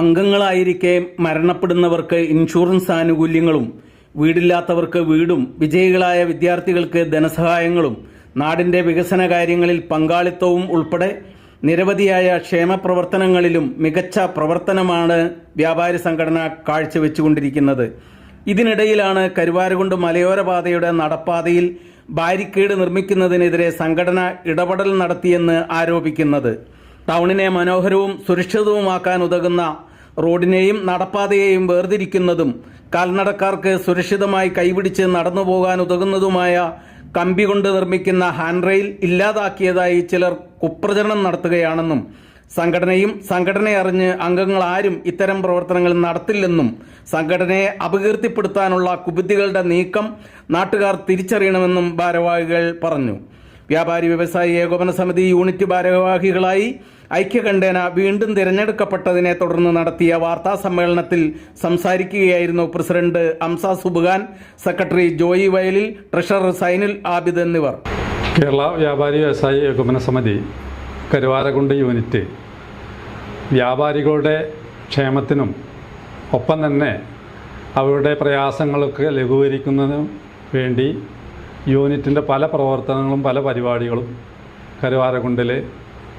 അംഗങ്ങളായിരിക്കെ മരണപ്പെടുന്നവർക്ക് insurance ആനുകൂല്യങ്ങളും വീടില്ലാത്തവർക്ക് വീടും വിജയികളായ വിദ്യാർത്ഥികൾക്ക് ധനസഹായങ്ങളും നാടിന്റെ വികസന കാര്യങ്ങളിൽ പങ്കാളിത്തവും ഉൾപ്പെടെ നിരവധിയായ ക്ഷേമ പ്രവർത്തനങ്ങളിലും മികച്ച പ്രവർത്തനമാണ് വ്യാപാരി സംഘടന കാഴ്ചവെച്ചുകൊണ്ടിരിക്കുന്നത്. ഇതിനിടയിലാണ് കരുവാരുകുണ്ട് മലയോര പാതയുടെ നടപ്പാതയിൽ ബാരിക്കേഡ് നിർമ്മിക്കുന്നതിനെതിരെ സംഘടന ഇടപെടൽ നടത്തിയെന്ന് ആരോപിക്കുന്നത്. ടൗണിനെ മനോഹരവും സുരക്ഷിതവുമാക്കാൻ ഉതകുന്ന റോഡിനെയും നടപ്പാതയെയും വേർതിരിക്കുന്നതും കാൽനടക്കാർക്ക് സുരക്ഷിതമായി കൈപിടിച്ച് നടന്നു പോകാൻ ഉതകുന്നതുമായ കമ്പി കൊണ്ട് നിർമ്മിക്കുന്ന ഹാൻഡ് റെയിൽ ഇല്ലാതാക്കിയതായി ചിലർ കുപ്രചരണം നടത്തുകയാണെന്നും സംഘടനയും സംഘടനയെ അറിഞ്ഞ് അംഗങ്ങൾ ആരും ഇത്തരം പ്രവർത്തനങ്ങൾ നടത്തില്ലെന്നും സംഘടനയെ അപകീർത്തിപ്പെടുത്താനുള്ള കുബുദ്ധികളുടെ നീക്കം നാട്ടുകാർ തിരിച്ചറിയണമെന്നും ഭാരവാഹികൾ പറഞ്ഞു വ്യാപാരി വ്യവസായി ഏകോപന സമിതി യൂണിറ്റ് ഭാരവാഹികളായി ഐക്യകണ്ഠേന വീണ്ടും തിരഞ്ഞെടുക്കപ്പെട്ടതിനെ തുടർന്ന് നടത്തിയ വാർത്താ സമ്മേളനത്തിൽ സംസാരിക്കുകയായിരുന്നു president Amsa Subukhan secretary Joy Vayalil treasurer Sainul Abid എന്നിവർ. കേരള വ്യാപാരി വ്യവസായി ഏകോപന സമിതി കരുവാരകുണ്ട് യൂണിറ്റ് വ്യാപാരികളുടെ ക്ഷേമത്തിനും ഒപ്പം തന്നെ അവരുടെ പ്രയാസങ്ങളൊക്കെ ലഘൂകരിക്കുന്നതിനും വേണ്ടി യൂണിറ്റിന്റെ പല പ്രവർത്തനങ്ങളും പല പരിപാടികളും കരുവാരകുണ്ടിൽ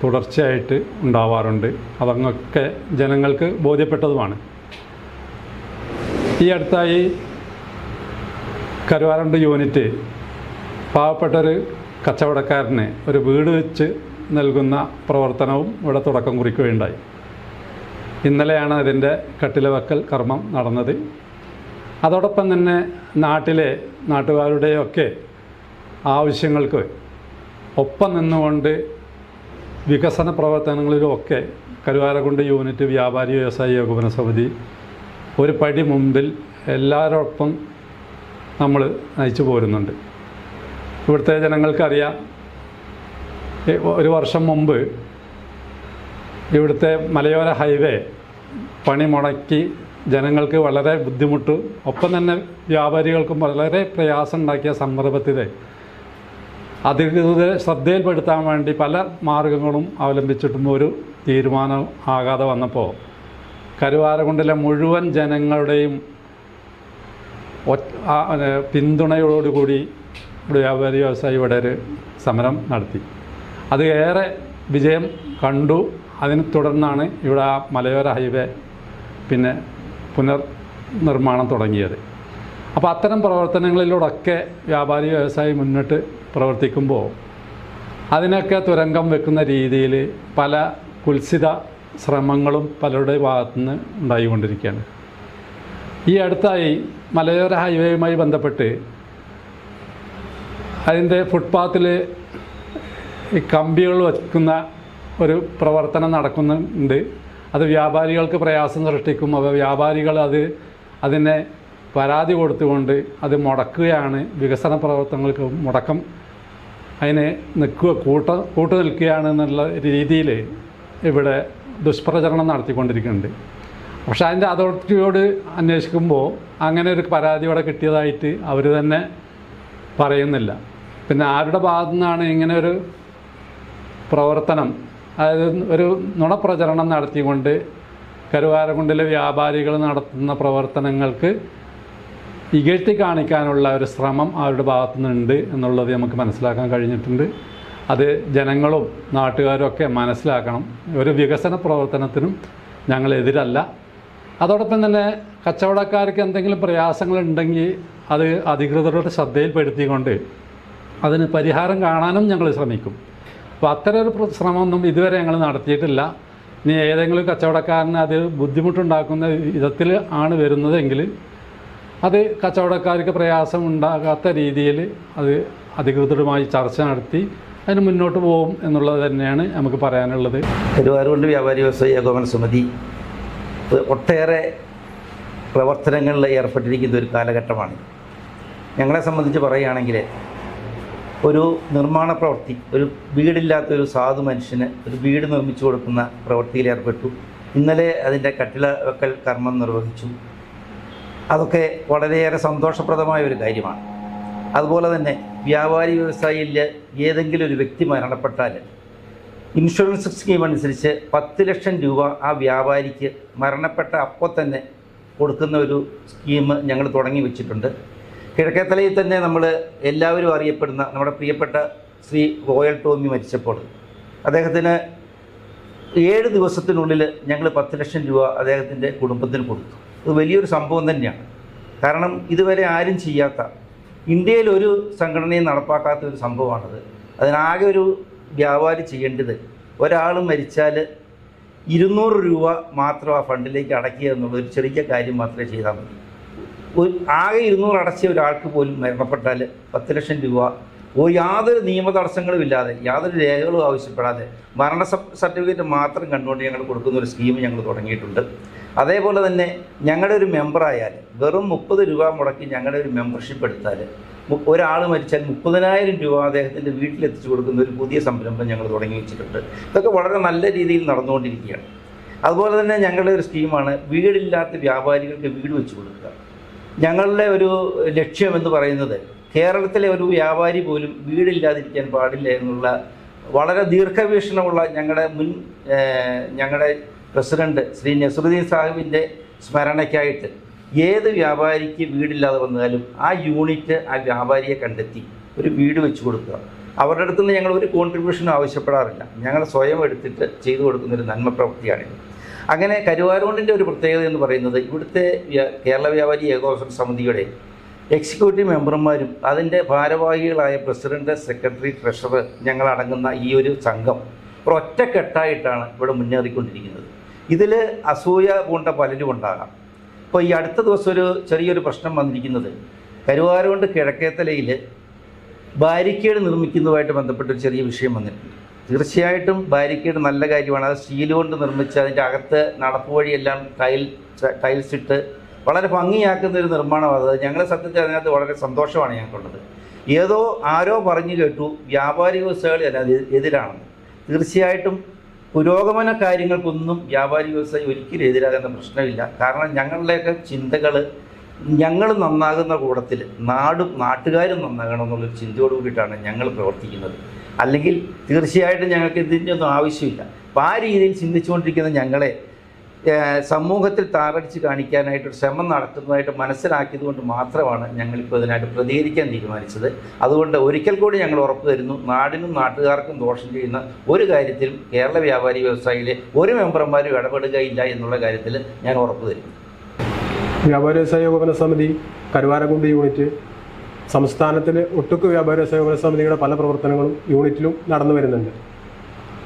തുടർച്ചയായിട്ട് ഉണ്ടാവാറുണ്ട്. അതങ്ങൊക്കെ ജനങ്ങൾക്ക് ബോധ്യപ്പെട്ടതുമാണ്. ഈ അടുത്തായി കരുവാരണ്ട് യൂണിറ്റ് പാവപ്പെട്ടൊരു കച്ചവടക്കാരന് ഒരു വീട് വെച്ച് നൽകുന്ന പ്രവർത്തനവും ഇവിടെ തുടക്കം കുറിക്കുകയുണ്ടായി. ഇന്നലെയാണ് അതിന്റെ കട്ടിലവക്കൽ കർമ്മം നടന്നത്. അതോടൊപ്പം തന്നെ നാട്ടിലെ നാട്ടുകാരുടെയൊക്കെ ആവശ്യങ്ങൾക്ക് ഒപ്പം നിന്നുകൊണ്ട് വികസന പ്രവർത്തനങ്ങളിലുമൊക്കെ കരുവാരക്കുണ്ട് യൂണിറ്റ് വ്യാപാരി വ്യവസായി ഏകോപന സമിതി ഒരു പടി മുമ്പിൽ എല്ലാവരോടൊപ്പം നമ്മൾ നയിച്ചു പോരുന്നുണ്ട്. ഇവിടുത്തെ ജനങ്ങൾക്കറിയാം ഒരു വർഷം മുമ്പ് ഇവിടുത്തെ മലയോര ഹൈവേ പണി മുടക്കി ജനങ്ങൾക്ക് വളരെ ബുദ്ധിമുട്ട്. ഒപ്പം തന്നെ വ്യാപാരികൾക്കും വളരെ പ്രയാസം ഉണ്ടാക്കിയ സന്ദർഭത്തിൽ അധികൃതരെ ശ്രദ്ധയിൽപ്പെടുത്താൻ വേണ്ടി പല മാർഗങ്ങളും അവലംബിച്ചിട്ടും ഒരു തീരുമാനം ആകാതെ വന്നപ്പോൾ കരുവാരകുണ്ടിലെ മുഴുവൻ ജനങ്ങളുടെയും പിന്തുണയോടുകൂടി ഇവിടെ വ്യാപാരി വ്യവസായി ഇവിടെ ഒരു സമരം നടത്തി. അത് ഏറെ വിജയം കണ്ടു. അതിനെ തുടർന്നാണ് ഇവിടെ ആ മലയോര ഹൈവേ പിന്നെ പുനർ നിർമ്മാണം തുടങ്ങിയത്. അപ്പോൾ അത്തരം പ്രവർത്തനങ്ങളിലൂടെയൊക്കെ വ്യാപാരി വ്യവസായി മുന്നിട്ട് പ്രവർത്തിക്കുമ്പോൾ അതിനൊക്കെ തുരങ്കം വെക്കുന്ന രീതിയിൽ പല കുൽസിത ശ്രമങ്ങളും പലരുടെ ഭാഗത്തുനിന്ന് ഉണ്ടായിക്കൊണ്ടിരിക്കുകയാണ്. ഈ അടുത്തായി മലയോര ഹൈവേയുമായി ബന്ധപ്പെട്ട് അതിന്റെ ഫുട്പാത്തിൽ ഈ കമ്പികൾ വയ്ക്കുന്ന ഒരു പ്രവർത്തനം നടക്കുന്നുണ്ട്. അത് വ്യാപാരികൾക്ക് പ്രയാസം സൃഷ്ടിക്കും. അപ്പോൾ വ്യാപാരികൾ അത് അതിനെ പരാതി കൊടുത്തുകൊണ്ട് അത് മുടക്കുകയാണ് വികസന പ്രവർത്തനങ്ങൾക്ക് മുടക്കം. അതിനെ നിൽക്കുക കൂട്ട കൂട്ടു നിൽക്കുകയാണ് എന്നുള്ള രീതിയിൽ ഇവിടെ ദുഷ്പ്രചരണം നടത്തിക്കൊണ്ടിരിക്കുന്നുണ്ട്. പക്ഷേ അതിന്റെ അതോറിറ്റിയോട് അന്വേഷിക്കുമ്പോൾ അങ്ങനെ ഒരു പരാതി ഇവിടെ കിട്ടിയതായിട്ട് അവർ തന്നെ പറയുന്നില്ല. പിന്നെ ആരുടെ ഭാഗത്തു നിന്നാണ് ഇങ്ങനെ ഒരു പ്രവർത്തനം അതായത് ഒരു നുണപ്രചരണം നടത്തിക്കൊണ്ട് കരുവാരക്കുണ്ടിലെ വ്യാപാരികൾ നടത്തുന്ന പ്രവർത്തനങ്ങൾക്ക് ഇകഴ്ത്തി കാണിക്കാനുള്ള ഒരു ശ്രമം അവരുടെ ഭാഗത്തു നിന്നുണ്ട് എന്നുള്ളത് നമുക്ക് മനസ്സിലാക്കാൻ കഴിഞ്ഞിട്ടുണ്ട്. അത് ജനങ്ങളും നാട്ടുകാരും ഒക്കെ മനസ്സിലാക്കണം. ഒരു വികസന പ്രവർത്തനത്തിനും ഞങ്ങൾ എതിരല്ല അതോടൊപ്പം തന്നെ കച്ചവടക്കാർക്ക് എന്തെങ്കിലും പ്രയാസങ്ങളുണ്ടെങ്കിൽ അത് അധികൃതരുടെ ശ്രദ്ധയിൽപ്പെടുത്തിക്കൊണ്ട് അതിന് പരിഹാരം കാണാനും ഞങ്ങൾ ശ്രമിക്കും. അപ്പോൾ അത്തരം ഒരു ശ്രമമൊന്നും ഇതുവരെ ഞങ്ങൾ നടത്തിയിട്ടില്ല. ഇനി ഏതെങ്കിലും കച്ചവടക്കാരന് അത് ബുദ്ധിമുട്ടുണ്ടാക്കുന്ന വിധത്തിൽ ആണ് വരുന്നതെങ്കിൽ അത് കച്ചവടക്കാർക്ക് പ്രയാസം ഉണ്ടാകാത്ത രീതിയിൽ അത് അധികൃതരുമായി ചർച്ച നടത്തി അതിന് മുന്നോട്ട് പോകും എന്നുള്ളത് തന്നെയാണ് നമുക്ക് പറയാനുള്ളത്. കരുവാരുകൊണ്ട് വ്യാപാരി വ്യവസായ ഏകോപന സമിതി ഒട്ടേറെ പ്രവർത്തനങ്ങളിൽ ഏർപ്പെട്ടിരിക്കുന്ന ഒരു കാലഘട്ടമാണ്. ഞങ്ങളെ സംബന്ധിച്ച് പറയുകയാണെങ്കിൽ ഒരു നിർമ്മാണ പ്രവൃത്തി ഒരു വീടില്ലാത്ത ഒരു സാധു മനുഷ്യന് ഒരു വീട് നിർമ്മിച്ചു കൊടുക്കുന്ന പ്രവൃത്തിയിൽ ഏർപ്പെട്ടു. ഇന്നലെ അതിന്റെ കട്ടില വെക്കൽ കർമ്മം നിർവഹിച്ചു. അതൊക്കെ വളരെയേറെ സന്തോഷപ്രദമായ ഒരു കാര്യമാണ്. അതുപോലെ തന്നെ വ്യാപാരി വ്യവസായിയിൽ ഏതെങ്കിലും ഒരു വ്യക്തി മരണപ്പെട്ടാൽ ഇൻഷുറൻസ് സ്കീം അനുസരിച്ച് പത്ത് ലക്ഷം രൂപ ആ വ്യാപാരിക്ക് മരണപ്പെട്ട അപ്പോൾ തന്നെ കൊടുക്കുന്ന ഒരു സ്കീം ഞങ്ങൾ തുടങ്ങി വെച്ചിട്ടുണ്ട്. കിഴക്കേത്തലയിൽ തന്നെ നമ്മൾ എല്ലാവരും അറിയപ്പെടുന്ന നമ്മുടെ പ്രിയപ്പെട്ട ശ്രീ റോയൽ ടോമി മരിച്ചപ്പോൾ അദ്ദേഹത്തിന് ഏഴ് ദിവസത്തിനുള്ളിൽ ഞങ്ങൾ പത്ത് ലക്ഷം രൂപ അദ്ദേഹത്തിന്റെ കുടുംബത്തിന് കൊടുത്തു. അത് വലിയൊരു സംഭവം തന്നെയാണ്. കാരണം ഇതുവരെ ആരും ചെയ്യാത്ത ഇന്ത്യയിൽ ഒരു സംഘടനയും നടപ്പാക്കാത്ത ഒരു സംഭവമാണത്. അതിനാകെ ഒരു വ്യാപാരി ചെയ്യേണ്ടത് ഒരാൾ മരിച്ചാൽ ഇരുന്നൂറ് രൂപ മാത്രം ആ ഫണ്ടിലേക്ക് അടക്കുക എന്നുള്ള ഒരു ചെറിയ കാര്യം മാത്രമേ ചെയ്താൽ മതി. ആകെ ഇരുന്നൂറ് അടച്ച ഒരാൾക്ക് പോലും മരണപ്പെട്ടാൽ പത്ത് ലക്ഷം രൂപ. ഓ യാതൊരു നിയമ തടസ്സങ്ങളും ഇല്ലാതെ യാതൊരു രേഖകളും ആവശ്യപ്പെടാതെ മരണ സർട്ടിഫിക്കറ്റ് മാത്രം കണ്ടുകൊണ്ട് ഞങ്ങൾ കൊടുക്കുന്ന ഒരു സ്കീം ഞങ്ങൾ തുടങ്ങിയിട്ടുണ്ട്. അതേപോലെ തന്നെ ഞങ്ങളുടെ ഒരു മെമ്പറായാൽ വെറും മുപ്പത് രൂപ മുടക്കി ഞങ്ങളുടെ ഒരു മെമ്പർഷിപ്പ് എടുത്താൽ ഒരാൾ മരിച്ചാൽ മുപ്പതിനായിരം രൂപ അദ്ദേഹത്തിന്റെ വീട്ടിലെത്തിച്ചു കൊടുക്കുന്ന ഒരു പുതിയ സംരംഭം ഞങ്ങൾ തുടങ്ങി വെച്ചിട്ടുണ്ട്. ഇതൊക്കെ വളരെ നല്ല രീതിയിൽ നടന്നുകൊണ്ടിരിക്കുകയാണ്. അതുപോലെ തന്നെ ഞങ്ങളുടെ ഒരു സ്കീമാണ് വീടില്ലാത്ത വ്യാപാരികൾക്ക് വീട് വെച്ച് കൊടുക്കുക. ഞങ്ങളുടെ ഒരു ലക്ഷ്യം എന്ന് പറയുന്നത് കേരളത്തിലെ ഒരു വ്യാപാരി പോലും വീടില്ലാതിരിക്കാൻ പാടില്ല എന്നുള്ള വളരെ ദീർഘവീക്ഷണമുള്ള ഞങ്ങളുടെ മുൻ ഞങ്ങളുടെ പ്രസിഡന്റ് ശ്രീ നസറുദ്ദീൻ സാഹിബിന്റെ സ്മരണയ്ക്കായിട്ട് ഏത് വ്യാപാരിക്ക് വീടില്ലാതെ വന്നാലും ആ യൂണിറ്റ് ആ വ്യാപാരിയെ കണ്ടെത്തി ഒരു വീട് വെച്ചു കൊടുക്കുക. അവരുടെ അടുത്ത് നിന്ന് ഞങ്ങൾ ഒരു കോൺട്രിബ്യൂഷനും ആവശ്യപ്പെടാറില്ല. ഞങ്ങൾ സ്വയം എടുത്തിട്ട് ചെയ്തു കൊടുക്കുന്ന ഒരു നന്മ പ്രവൃത്തിയാണിത് അങ്ങനെ കരുവാരോണ്ടിന്റെ ഒരു പ്രത്യേകത എന്ന് പറയുന്നത് ഇവിടുത്തെ കേരള വ്യാപാരി ഏകോപന സമിതിയുടെ എക്സിക്യൂട്ടീവ് മെമ്പർമാരും അതിന്റെ ഭാരവാഹികളായ പ്രസിഡന്റ് സെക്രട്ടറി ട്രഷറർ ഞങ്ങളടങ്ങുന്ന ഈ ഒരു സംഘം ഒരൊറ്റക്കെട്ടായിട്ടാണ് ഇവിടെ മുന്നേറിക്കൊണ്ടിരിക്കുന്നത്. ഇതിൽ അസൂയ പൂണ്ട പലരും ഉണ്ടാകാം. ഇപ്പോൾ ഈ അടുത്ത ദിവസം ഒരു ചെറിയൊരു പ്രശ്നം വന്നിരിക്കുന്നത്. കരുവാരുകൊണ്ട് കിഴക്കേത്തലയിൽ ബാരിക്കേഡ് നിർമ്മിക്കുന്നതുമായിട്ട് ബന്ധപ്പെട്ട ഒരു ചെറിയ വിഷയം വന്നിട്ടുണ്ട്. തീർച്ചയായിട്ടും ബാരിക്കേഡ് നല്ല കാര്യമാണ്. അത് സ്റ്റീൽ കൊണ്ട് നിർമ്മിച്ച് അതിന്റെ അകത്ത് നടപ്പ് വഴിയെല്ലാം ടൈൽ ടൈൽസ് ഇട്ട് വളരെ ഭംഗിയാക്കുന്ന ഒരു നിർമ്മാണമാണ് അത്. ഞങ്ങളെ സത്യത്തിൽ അതിനകത്ത് വളരെ സന്തോഷമാണ് ഞങ്ങൾക്കുള്ളത്. ഏതോ ആരോ പറഞ്ഞു കേട്ടു വ്യാപാരി വ്യവസായികൾ എതിരാണെന്ന്. തീർച്ചയായിട്ടും പുരോഗമന കാര്യങ്ങൾക്കൊന്നും വ്യാപാരി വ്യവസായി ഒരിക്കലും എതിരാകുന്ന പ്രശ്നമില്ല. കാരണം ഞങ്ങളുടെയൊക്കെ ചിന്തകൾ ഞങ്ങൾ നന്നാകുന്ന കൂടത്തിൽ നാടും നാട്ടുകാരും നന്നാകണം എന്നുള്ളൊരു ചിന്തയോട് കൂടിയിട്ടാണ് ഞങ്ങൾ പ്രവർത്തിക്കുന്നത്. അല്ലെങ്കിൽ തീർച്ചയായിട്ടും ഞങ്ങൾക്ക് ഇതിന്റെ ഒന്നും ആവശ്യമില്ല. അപ്പോൾ ആ രീതിയിൽ ചിന്തിച്ചുകൊണ്ടിരിക്കുന്ന ഞങ്ങളെ സമൂഹത്തിൽ താറടിച്ച് കാണിക്കാനായിട്ട് ശ്രമം നടത്തുന്നതായിട്ട് മനസ്സിലാക്കിയത് കൊണ്ട് മാത്രമാണ് ഞങ്ങളിപ്പോൾ ഇതിനായിട്ട് പ്രതികരിക്കാൻ തീരുമാനിച്ചത്. അതുകൊണ്ട് ഒരിക്കൽ കൂടി ഞങ്ങൾ ഉറപ്പ് തരുന്നു നാടിനും നാട്ടുകാർക്കും ദോഷം ചെയ്യുന്ന ഒരു കാര്യത്തിലും കേരള വ്യാപാരി വ്യവസായിയിലെ ഒരു മെമ്പർമാരും ഇടപെടുകയില്ല എന്നുള്ള കാര്യത്തിൽ ഞാൻ ഉറപ്പ് തരുന്നു. വ്യാപാരി വ്യവസായ സമിതി കരുവാരക്കുണ്ട് യൂണിറ്റ് സംസ്ഥാനത്തിലെ ഒട്ടുക്ക് വ്യാപാരി വ്യവസായ സമിതിയുടെ പല പ്രവർത്തനങ്ങളും യൂണിറ്റിലും നടന്നു വരുന്നുണ്ട്.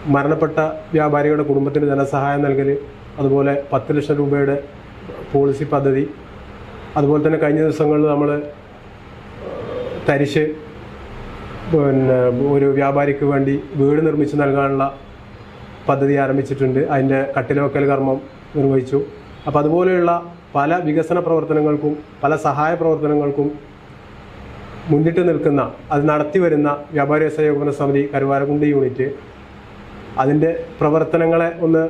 മരണപ്പെട്ട വ്യാപാരികളുടെ കുടുംബത്തിന് ധനസഹായം നൽകൽ അതുപോലെ പത്ത് ലക്ഷം രൂപയുടെ പോളിസി പദ്ധതി അതുപോലെ തന്നെ കഴിഞ്ഞ ദിവസങ്ങളിൽ നമ്മൾ തരിശ് പിന്നെ ഒരു വ്യാപാരിക്ക് വേണ്ടി വീട് നിർമ്മിച്ച് നൽകാനുള്ള പദ്ധതി ആരംഭിച്ചിട്ടുണ്ട്. അതിന്റെ കട്ടിലവക്കൽ കർമ്മം നിർവഹിച്ചു. അപ്പോൾ അതുപോലെയുള്ള പല വികസന പ്രവർത്തനങ്ങൾക്കും പല സഹായ പ്രവർത്തനങ്ങൾക്കും മുന്നിട്ട് നിൽക്കുന്ന അത് നടത്തി വരുന്ന വ്യാപാരി വ്യവസായ സമിതി കരുവാരക്കുണ്ട് യൂണിറ്റ് അതിന്റെ പ്രവർത്തനങ്ങളെ ഒന്ന്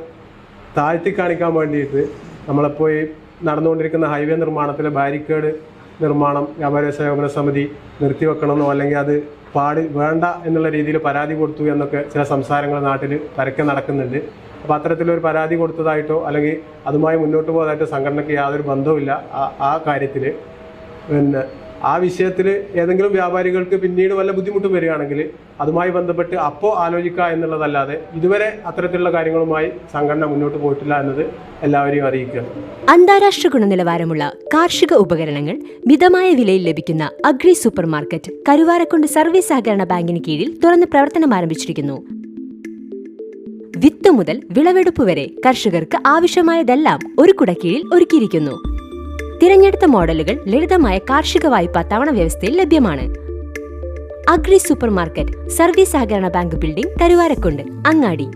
താഴ്ത്തി കാണിക്കാൻ വേണ്ടിയിട്ട് നമ്മളിപ്പോൾ ഈ നടന്നുകൊണ്ടിരിക്കുന്ന ഹൈവേ നിർമ്മാണത്തിലെ ബാരിക്കേഡ് നിർമ്മാണം വ്യാപാര സേവന സമിതി നിർത്തിവെക്കണമെന്നോ അല്ലെങ്കിൽ അത് പാടി വേണ്ട എന്നുള്ള രീതിയിൽ പരാതി കൊടുത്തു എന്നൊക്കെ ചില സംസാരങ്ങൾ നാട്ടിൽ പരക്കെ നടക്കുന്നുണ്ട്. അപ്പോൾ അത്തരത്തിലൊരു പരാതി കൊടുത്തതായിട്ടോ അല്ലെങ്കിൽ അതുമായി മുന്നോട്ട് പോകാതായിട്ടോ സംഘടനയ്ക്ക് യാതൊരു ബന്ധവുമില്ല ആ കാര്യത്തിൽ പിന്നെ ആ വിഷയത്തിൽ ഏതെങ്കിലും വ്യാപാരികൾക്ക് പിന്നീട് വല്ല ബുദ്ധിമുട്ടും വരികയാണെങ്കിൽ അതുമായി ബന്ധപ്പെട്ട് അപ്പോൾ ആലോചിക്കുക എന്നുള്ളതല്ലാതെ ഇതുവരെ അത്തരത്തിലുള്ള കാര്യങ്ങളുമായി സംഘടന മുന്നോട്ട് പോയിട്ടില്ല എന്നത് എല്ലാവരെയും അറിയിക്കുക. അന്താരാഷ്ട്ര ഗുണനിലവാരമുള്ള കാർഷിക ഉപകരണങ്ങൾ മിതമായ വിലയിൽ ലഭിക്കുന്ന agri super market Karuvarakundu service സഹകരണ ബാങ്കിന് കീഴിൽ തുറന്ന് പ്രവർത്തനം ആരംഭിച്ചിരിക്കുന്നു. വിത്ത് മുതൽ വിളവെടുപ്പ് വരെ കർഷകർക്ക് ആവശ്യമായതെല്ലാം ഒരു കുടക്കീഴിൽ ഒരുക്കിയിരിക്കുന്നു. തിരഞ്ഞെടുത്ത മോഡലുകൾ ലളിതമായ കാർഷിക വായ്പ തവണ വ്യവസ്ഥയിൽ ലഭ്യമാണ്. അഗ്രി സൂപ്പർ മാർക്കറ്റ് സർവീസ് സഹകരണ ബാങ്ക് ബിൽഡിംഗ് കരുവാരക്കുണ്ട് അങ്ങാടി.